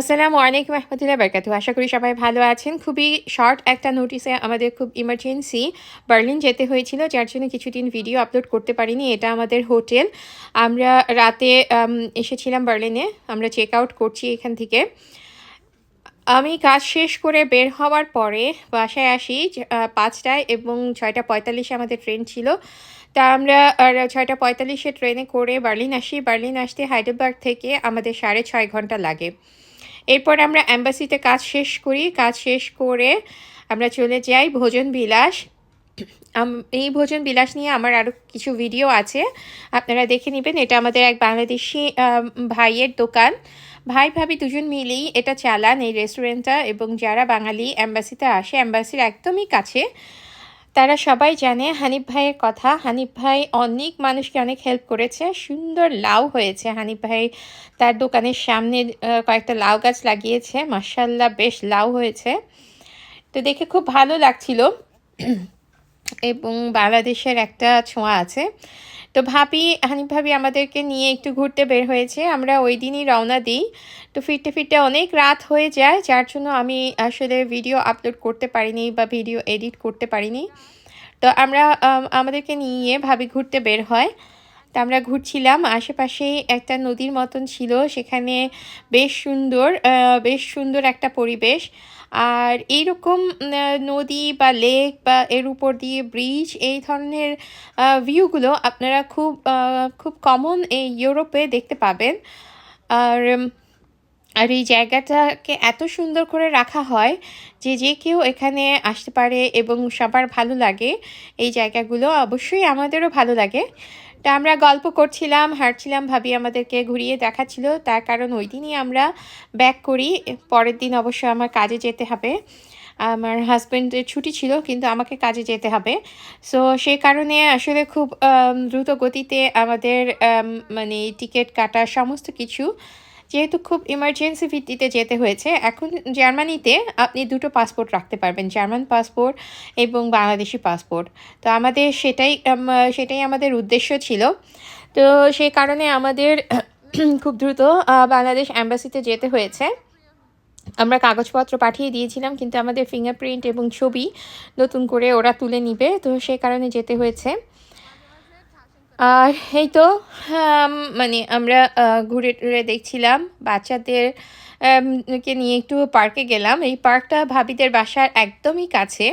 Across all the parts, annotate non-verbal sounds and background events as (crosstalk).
আসসালামু আলাইকুম রহমতুল্লাহ বরকাতু আশা করি সবাই ভালো আছেন। খুবই শর্ট একটা নোটিসে আমাদের খুব ইমার্জেন্সি বার্লিন যেতে হয়েছিল, যার জন্য কিছুদিন ভিডিও আপলোড করতে পারিনি। এটা আমাদের হোটেল। আমরা রাতে এসেছিলাম বার্লিনে। আমরা চেক আউট করছি এখান থেকে। আমি কাজ শেষ করে বের হওয়ার পরে বাসায় আসি পাঁচটায় এবং ছয়টা পঁয়তাল্লিশে আমাদের ট্রেন ছিল। তা আমরা ছয়টা পঁয়তাল্লিশে ট্রেনে করে বার্লিন আসি। বার্লিন আসতে হাইডেলবার্গ থেকে আমাদের সাড়ে ছয় ঘণ্টা লাগে। এরপর আমরা অ্যাম্বাসিতে কাজ শেষ করি। কাজ শেষ করে আমরা চলে যাই ভোজন বিলাস। এই ভোজন বিলাস নিয়ে আমার আরও কিছু ভিডিও আছে। আপনারা দেখে নেবেন, এটা আমাদের এক বাংলাদেশি ভাইয়ের দোকান। ভাই ভাবি দুজন মিলেই এটা চালান এই রেস্টুরেন্টটা এবং যারা বাঙালি অ্যাম্বাসিতে আসে অ্যাম্বাসির একদমই কাছে। তারা সবাই জানে হানিফ ভাইয়ের কথা। হানিফ ভাই অনেক মানুষকে অনেক হেল্প করেছে। সুন্দর লাউ হয়েছে। হানিফ ভাই তার দোকানের সামনে কয়েকটা লাউ গাছ লাগিয়েছে। মার্শাল্লাহ বেশ লাউ হয়েছে। তো দেখে খুব ভালো লাগছিল। এবং বাংলাদেশের একটা ছোঁয়া আছে। তো ভাবি, হানিফ ভাবি আমাদেরকে নিয়ে একটু ঘুরতে বের হয়েছে। আমরা ওই দিনই রওনা দিই। তো ফিরতে ফিরতে অনেক রাত হয়ে যায়, যার জন্য আমি আসলে ভিডিও আপলোড করতে পারিনি বা ভিডিও এডিট করতে পারিনি। তো আমরা আমাদেরকে নিয়ে ভাবি ঘুরতে বের হয়। তা আমরা ঘুরছিলাম আশেপাশেই একটা নদীর মতন ছিল। সেখানে বেশ সুন্দর বেশ সুন্দর একটা পরিবেশ। আর এইরকম নদী বা লেক বা এর উপর দিয়ে ব্রিজ এই ধরনের ভিউগুলো আপনারা খুব খুব কমন এই ইউরোপে দেখতে পাবেন। আর আর এই জায়গাটাকে এত সুন্দর করে রাখা হয় যে যে কেউ এখানে আসতে পারে এবং সবার ভালো লাগে, এই জায়গাগুলো অবশ্যই আমাদেরও ভালো লাগে। তা আমরা গল্প করছিলাম, হাঁটছিলাম, ভাবি আমাদেরকে ঘুরিয়ে দেখাচ্ছিল। তার কারণ ওই দিনই আমরা ব্যাক করি। পরের দিন অবশ্য আমার কাজে যেতে হবে। আমার হাজব্যান্ডের ছুটি ছিল, কিন্তু আমাকে কাজে যেতে হবে। সো সেই কারণে আসলে খুব দ্রুত গতিতে আমাদের মানে টিকিট কাটা সমস্ত কিছু যেহেতু খুব ইমার্জেন্সি ভিত্তিতে যেতে হয়েছে, এখন জার্মানিতে আপনি দুটো পাসপোর্ট রাখতে পারবেন, জার্মান পাসপোর্ট এবং বাংলাদেশি পাসপোর্ট তো আমাদের সেটাই সেটাই আমাদের উদ্দেশ্য ছিল। তো সেই কারণে আমাদের (clears throat) খুব দ্রুত বাংলাদেশ অ্যাম্বাসিতে যেতে হয়েছে। আমরা কাগজপত্র পাঠিয়ে দিয়েছিলাম, কিন্তু আমাদের ফিঙ্গারপ্রিন্ট এবং ছবি নতুন করে ওরা তুলে নিবে, তো সেই কারণে যেতে হয়েছে। আর এই তো মানে আমরা ঘুরে টুরে দেখছিলাম। বাচ্চাদের কে নিয়ে একটু পার্কে গেলাম। এই পার্কটা ভাবিদের বাসার একদমই কাছে।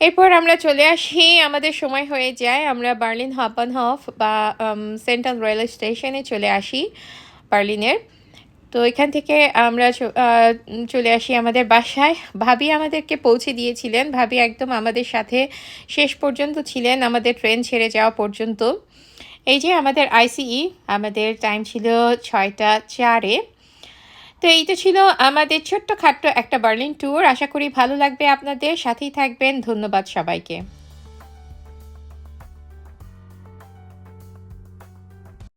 এরপর আমরা চলে আসি। আমাদের সময় হয়ে যায়। আমরা বার্লিন হাপানহফ বা সেন্ট্রাল রেল স্টেশনে চলে আসি বার্লিনের। তো এখান থেকে আমরা চলে আসি আমাদের বাসায়। ভাবি আমাদেরকে পৌঁছে দিয়েছিলেন। ভাবি একদম আমাদের সাথে শেষ পর্যন্ত ছিলেন। আমাদের ট্রেন ছেড়ে যাওয়া পর্যন্ত। এই যে আমাদের আইসিই, আমাদের টাইম ছিল ছয়টা চারে। তো এই তো ছিল আমাদের ছোট্ট খাট্ট একটা বার্লিন ট্যুর আশা করি ভালো লাগবে আপনাদের। সাথেই থাকবেন। ধন্যবাদ সবাইকে।